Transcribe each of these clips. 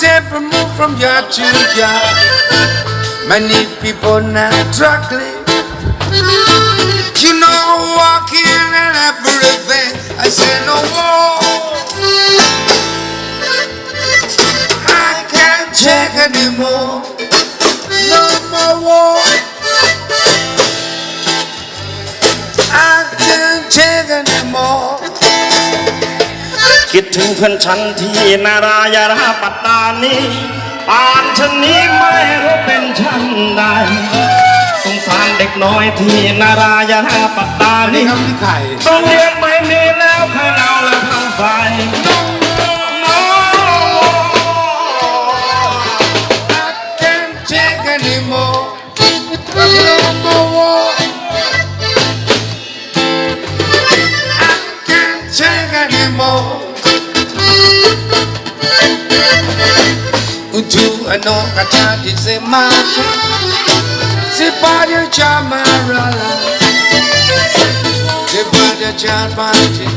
For every step we move from yard to yard, many people now struggling. You know, walking and everything. I say no more. I can't take anymore. คิดถึงเพื่อนฉันที่นารายราปัตตานีป่านฉันนี้ไม่รู้เป็นฉันใดสงสารเด็กน้อยที่นารายราปัตตานีนี่ครับพี่ไข่ โรงเรียนไม่มีแล้วใครเอาและทำไฟ Utu ano kata di semasa Si pada chamarala Si pada chamati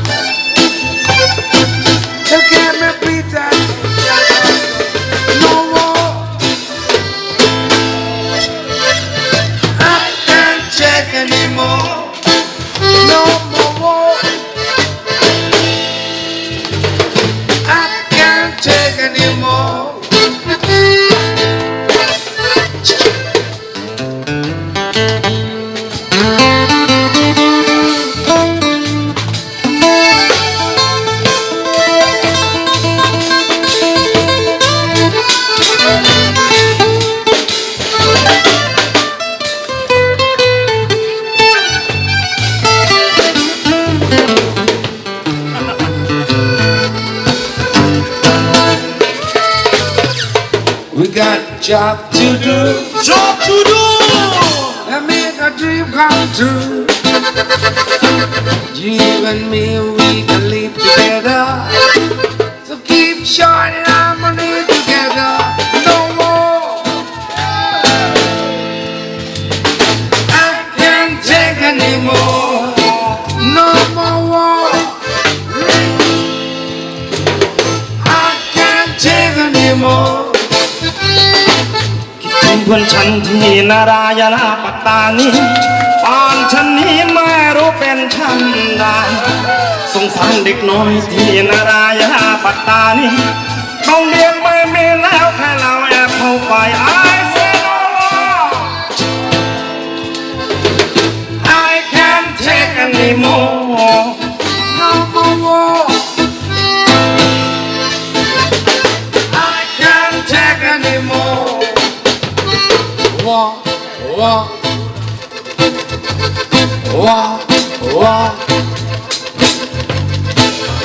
job to do. Job to do and make a dream come true. You and me, we can live together. So keep shining คนฉันที่นารายณาปัตตานีปานฉันนี้ไม่รู้เป็นฉันใดสงสารเด็กน้อยที่นารายณาปัตตานีต้องเดี war, war.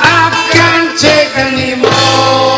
I can't take anymore.